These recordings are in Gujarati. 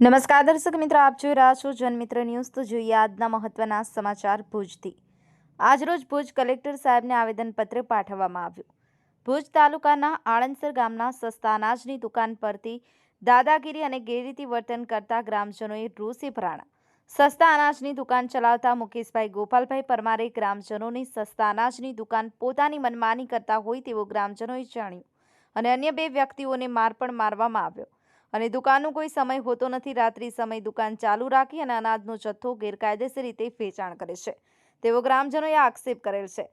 નમસ્કાર દર્શક મિત્રો, આપ જોઈ રહ્યા છો જનમિત્ર ન્યૂઝ. તો જોઈએ આજના મહત્વના સમાચાર ભુજથી. આજરોજ ભુજ કલેક્ટર સાહેબને આવેદનપત્ર પાઠવવામાં આવ્યું. ભુજ તાલુકાના આણંદસર ગામના સસ્તા અનાજની દુકાન પરથી દાદાગીરી અને ગેરરીતિ વર્તન કરતા ગ્રામજનોએ રોષે ભરાણા. સસ્તા અનાજની દુકાન ચલાવતા મુકેશભાઈ ગોપાલભાઈ પરમારે ગ્રામજનોની સસ્તા અનાજની દુકાન પોતાની મનમાની કરતા હોય તેવું ગ્રામજનોએ જાણ્યું. અને અન્ય બે વ્યક્તિઓને માર પણ મારવામાં આવ્યો. અને દુકાનનો કોઈ સમય હોતો નથી. રાત્રિ સમય દુકાન ચાલુ રાખી અને અનાજનો જથ્થો ગેરકાયદેસર રીતે વેચાણ કરે છે. તેવો ગ્રામજનોએ આક્ષેપ કરેલ છે.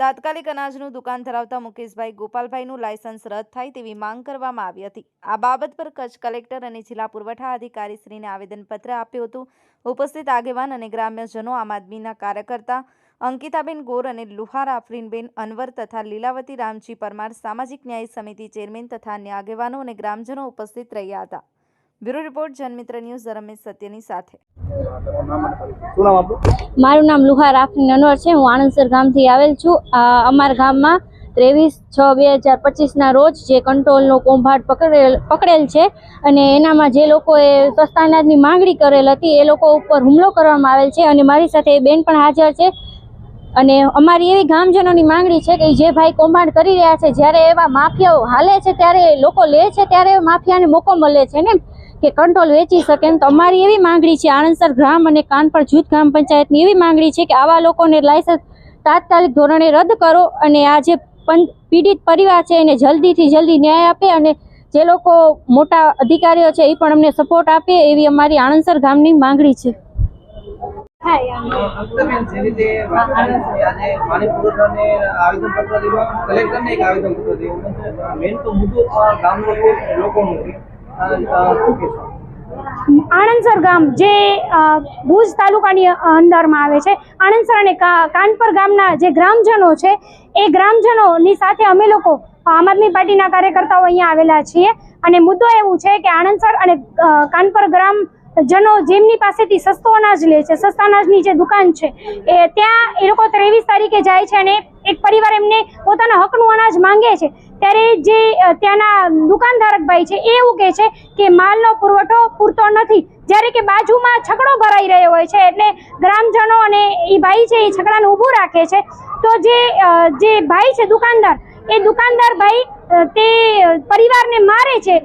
તાત્કાલિક અનાજનું દુકાન ધરાવતા મુકેશભાઈ ગોપાલભાઈનું લાયસન્સ રદ થાય તેવી માંગ કરવામાં આવી હતી. આ બાબત પર કચ્છ કલેક્ટર અને જિલ્લા પુરવઠા અધિકારીશ્રીને આવેદનપત્ર આપ્યું હતું. ઉપસ્થિત આગેવાન અને ગ્રામ્યજનો, આમ આદમીના કાર્યકર્તા અંકિતાબેન ગોર અને લુહાર આફરીનબેન અનવર તથા લીલાવતી રામજી પરમાર સામાજિક ન્યાય સમિતિ ચેરમેન તથા અન્ય આગેવાનો અને ગ્રામજનો ઉપસ્થિત રહ્યા હતા. Bureau report Janmitra news Ramesh સત્યની સાથે. મારું નામ લુહાર આફરીન અનવર છે. હું આણંદસર ગામથી આવેલ છું. આ અમારા ગામમાં ત્રેવીસ છ બે હજાર પચીસના રોજ જે કંટ્રોલનો કૌભાંડ પકડેલ પકડેલ છે અને એનામાં જે લોકોએ સસ્તા અનાજની માંગણી કરેલ હતી એ લોકો ઉપર હુમલો કરવામાં આવેલ છે અને મારી સાથે એ બેન પણ હાજર છે. અને અમારી એવી ગામજનોની માંગણી છે કે જે ભાઈ કૌભાંડ કરી રહ્યા છે, જ્યારે એવા માફિયાઓ હાલે છે, ત્યારે લોકો લે છે, ત્યારે માફિયાને મોકો મળે છે ને કે કંટ્રોલ વેચી શકે તો અમારી એવી માંગણી છે આણંદસર ગ્રામ અને કાનપર જૂથ ગ્રામ પંચાયતની એવી માંગણી છે કે આવા લોકોને લાયસન્સ તાત્કાલિક ધોરણે રદ કરો અને આ જે પીડિત પરિવાર છે, એને જલ્દીથી જલ્દી ન્યાય આપે અને જે લોકો મોટા અધિકારીઓ છે એ પણ અમને સપોર્ટ આપે એવી અમારી આણંદસર ગામની માંગણી છે. અંકિતાબેન જે રીતે વાત કરી છે, આજે પાણી પુરવઠાને આવેદનપત્ર દેવા કલેક્ટરને એક આવેદનપત્ર દેવું. મેન તો મુદ્દો ગામ લોકો લોકોનો છે. અ, અ, શું કહેશો? આણંદસર ગામ જે ભુજ તાલુકાની અંદરમાં આવે છે. આણંદસર અને કાનપર ગામના જે ગ્રામજનો છે એ ગ્રામજનોની સાથે અમે લોકો આમ આદમી પાર્ટીના કાર્યકર્તાઓ અહીંયા આવેલા છીએ. અને મુદ્દો એવું છે કે આણંદસર અને કાનપર ગ્રામ જનો જેમની પાસેથી સસ્તો અનાજ લે છે, સસ્તા અનાજની જે દુકાન છે, એ ત્યાં એ લોકો ત્રેવીસ તારીખે જાય છે અને એક પરિવાર એમને પોતાના હકનું અનાજ માંગે છે. ત્યારે જે ત્યાંના દુકાનધારક ભાઈ છે, એ એવું કહે છે કે માલનો પુરવઠો પૂરતો નથી. જ્યારે કે બાજુમાં છકડો ભરાઈ રહ્યો હોય છે, એટલે ગ્રામજનો અને એ ભાઈ છે, એ છકડાને ઊભું રાખે છે. તો જે જે ભાઈ છે દુકાનદાર, એ દુકાનદાર ભાઈ તે પરિવારને મારે છે.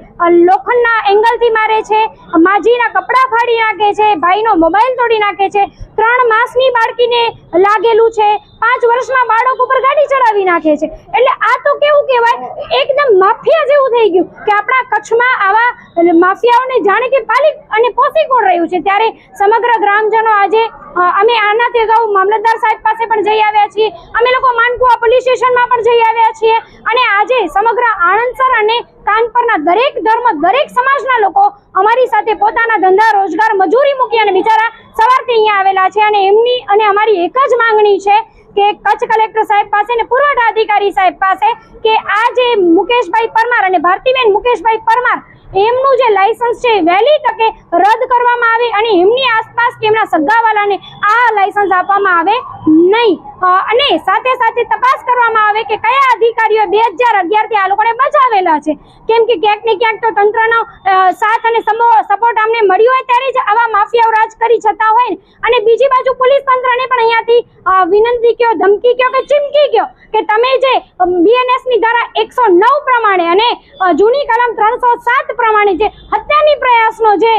લોખંડના એંગલથી મારે છે. માજીના કપડાં ફાડી નાખે છે. ભાઈનો મોબાઈલ તોડી નાખે છે. ત્રણ માસની બાળકીને લાગેલું છે. પાંચ વર્ષના બાળક ઉપર ગાડી ચડાવી નાખે છે. એટલે આ તો કેવું કહેવાય? એકદમ માફિયા જેવું થઈ ગયું કે આપણા કચ્છમાં આવા માફિયાઓને જાણે કે પાલી અને પોસી કોણ રહ્યું છે? ત્યારે સમગ્ર ગ્રામજનો આજે અમે આનાથી અગાઉ મામલતદાર સાહેબ પાસે પણ જઈ આવ્યા છીએ. અમે લોકો માનકુવા પોલીસ સ્ટેશનમાં પણ જઈ આવ્યા છીએ. અને આજે સમગ્ર આણંદસર અને કાનપરના દરેક ધર્મ, દરેક સમાજના લોકો અમારી સાથે પોતાના ધંધા, રોજગાર, મજૂરી મૂકી અને બિચારા સવારથી અહીંયા આવેલા છે. અને એમની અને અમારી એક જ માંગણી છે કે કચ્છ કલેક્ટર સાહેબ પાસે અને પુરવઠા અધિકારી સાહેબ પાસે કે આ જે મુકેશભાઈ પરમાર અને ભારતીબેન મુકેશભાઈ પરમાર, એમનું જે લાયસન્સ છે વહેલી તકે રદ કરવામાં આવે અને એમની આસપાસ કે એમના સગાવાલાને આ લાયસન્સ આપવામાં આવે નહીં. અને સાથે સાથે તપાસ કરવામાં આવે કે કયા અધિકારીઓ બે હજાર અગિયારથી આ લોકોને બચાવેલા છે. કેમ કે ક્યાંક ને ક્યાંક તો તંત્રનો સાથ અને સપોર્ટ અમને મળ્યો હોય ત્યારે જ આવા માફિયાઓ રાજ કરી જતા હોય અને બીજી બાજુ પોલીસ તંત્રને પણ અહીંયાથી વિનંતી કયો, ધમકી કયો કે ચીમકી કયો કે તમે જે બીએનએસની ધારા એકસો પ્રમાણે અને જૂની કલમ ત્રણસો પ્રમાણે જે હત્યાની પ્રયાસનો જે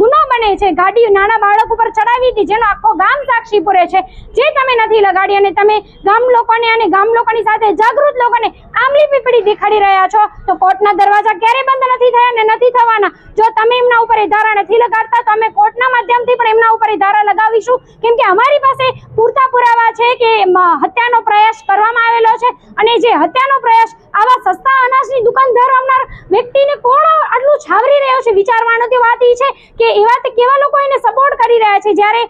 ગુનો બને છે, ગાડી નાના બાળક ઉપર ચડાવી હતી, જેનો આખો ગામ સાક્ષી પૂરે છે, જે તમે નથી લગાડી અને તમે ગામ લોકોને અને ગામ લોકોની સાથે જાગૃત લોકોને આમલી પીપળી દેખાડી રહ્યા છો, તો કોર્ટના દરવાજા ક્યારે બંધ નથી થયા અને નથી થવાના? જો તમે એમના ઉપર ધારા નથી લગાડતા, તો અમે કોર્ટના માધ્યમથી પણ એમના ઉપર ધારા લગાવીશું. કેમ કે અમારી પાસે પૂરતા પુરાવા છે કે હત્યાનો પ્રયાસ કરવામાં આવેલો છે, અને જે હત્યાનો પ્રયાસ આવા સસ્તા અનાજની દુકાન ધરાવનાર છાવરી રહ્યો છે. વિચારવાનો તે વાત એ છે કે એવા તે કેવા લોકો એને સપોર્ટ કરી રહ્યા છે? જ્યારે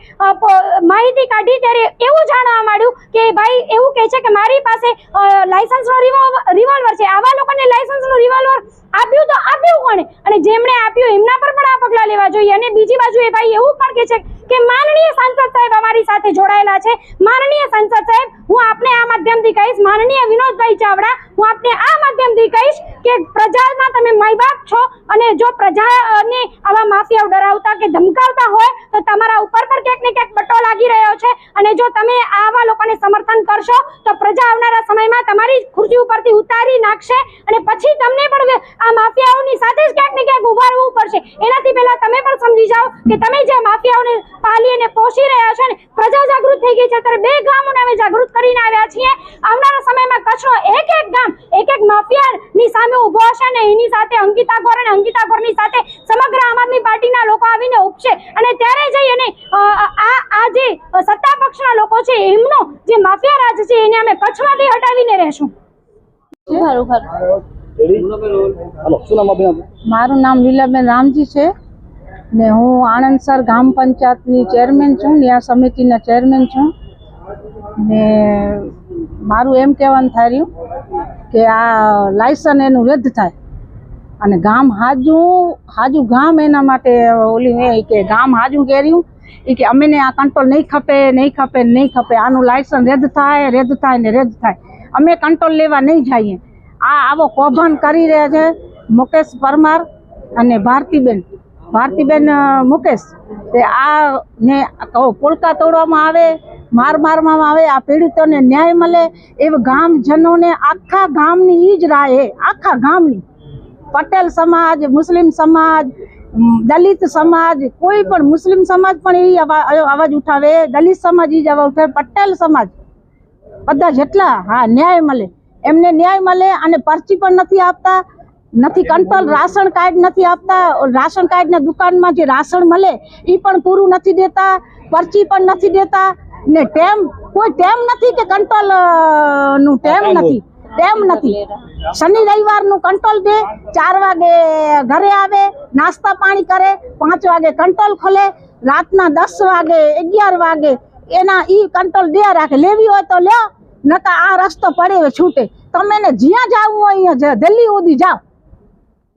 માહિતી કાઢી ત્યારે એવું જાણવા માંડ્યું કે ભાઈ એવું કહે છે કે મારી પાસે લાયસન્સનો રિવોલ્વર છે. આવા લોકોને લાયસન્સનું રિવોલ્વર આપ્યું તો આપ્યું કોણે? અને જેમણે આપ્યું એમના પર પણ આ પગલાં લેવા જોઈએ. અને બીજી બાજુ એ ભાઈ એવું પણ કહે છે કે માનનીય સાંસદ સાહેબ અમારી સાથે જોડાયેલા છે. માનનીય સાંસદ સાહેબ, હું આપને આ માધ્યમથી કહીશ. માનનીય વિનોદભાઈ ચાવડા, હું આપને આ માધ્યમથી કહીશ કે પ્રજાના તમે માય બાપ છો અને જો પ્રજાને આવા માફિયાઓ ડરાવતા કે ધમકાવતા હોય તો તમારા ઉપર પણ ક્યાંક ને ક્યાંક બટો લાગી રહ્યો છે. અને જો તમે આવા લોકોને સમર્થન કરશો તો પ્રજા આવનારા સમયમાં તમારી ખુરશી ઉપરથી ઉતારી નાખશે અને પછી તમને પણ આ માફિયાઓની સાથે જ ક્યાંક ને ક્યાંક ઊભા પડશે. એનાથી પહેલા તમે પણ સમજી જાઓ કે તમે જે માફિયાઓને પાલી અને પોષી રહ્યા છો ને, પ્રજા જાગૃત થઈ ગઈ છે. ત્યારે બે ગામોને અમે જાગૃત કરીને આવ્યા છીએ. આવનારા સમયમાં કચ્છનો એક એક ગામ, એક એક માફિયાની સામે ઊભો હશે ને એની સાથે અંકિતા ગોર અને અંકિતા ગોરની સાથે સમગ્ર આમ આદમી પાર્ટીના લોકો આવીને ઉપશે અને ત્યારે જઈ અને આ આ જે સત્તા પક્ષના લોકો છે એમનો જે માફિયા રાજ છે એને અમે કચ્છમાંથી હટાવીને રહેશું. મારું નામ લીલાબેન રામજી છે. ને હું આણંદસર ગામ પંચાયતની ચેરમેન છું ન્યાય સમિતિના ચેરમેન છું. ને મારું એમ કહેવાનું થાય રહ્યું કે આ લાયસન એનું રદ થાય. અને ગામ હાજુ હાજુ ગામ એના માટે ઓલી એ કે ગામ હાજુ કેર્યું એ કે અમને આ કંટ્રોલ નહીં ખપે નહીં ખપે નહીં ખપે. આનું લાયસન રદ થાય રદ થાય ને રદ થાય. અમે કંટ્રોલ લેવા નહીં જઈએ. આ આવો કૌભાંડ કરી રહ્યા છે મુકેશ પરમાર અને ભારતીબેન. ભારતીબેન મુકેશ. તે આ ને, કહો, પોલકા તોડવામાં આવે માર મારવામાં આવે, આ પીડિતોને ન્યાય મળે એવા ગામજનોને આખા ગામની ઈ જ રાહ આખા ગામની. પટેલ સમાજ, મુસ્લિમ સમાજ દલિત સમાજ, કોઈ પણ મુસ્લિમ સમાજ પણ એ અવાજ ઉઠાવે, દલિત સમાજ એ જ અવાજ ઉઠાવે, પટેલ સમાજ. બધા જેટલા, હા, ન્યાય મળે. એમને ન્યાય મળે અને પરચી પણ નથી આપતા, નથી કંટ્રોલ રાશન કાર્ડ નથી આપતા, રાશન કાર્ડના દુકાનમાં જે રાશન મળે એ પણ પૂરું નથી દેતા, પરચી પણ નથી દેતા. ને ટેમ કોઈ ટેમ નથી કે કંટ્રોલનું ટેમ નથી. ટેમ નથી. શનિ રવિવારનું કંટ્રોલ દે ચાર વાગે ઘરે આવે નાસ્તા પાણી કરે પાંચ વાગે કંટ્રોલ ખોલે રાતના દસ વાગે અગિયાર વાગે એના ઈ કંટ્રોલ દે રાખે. લેવી હોય તો લ્યો નકા આ રસ્તો પડે છૂટે. તમે ને જ્યાં જવું હોય અહીંયા દિલ્હી સુધી જાઓ.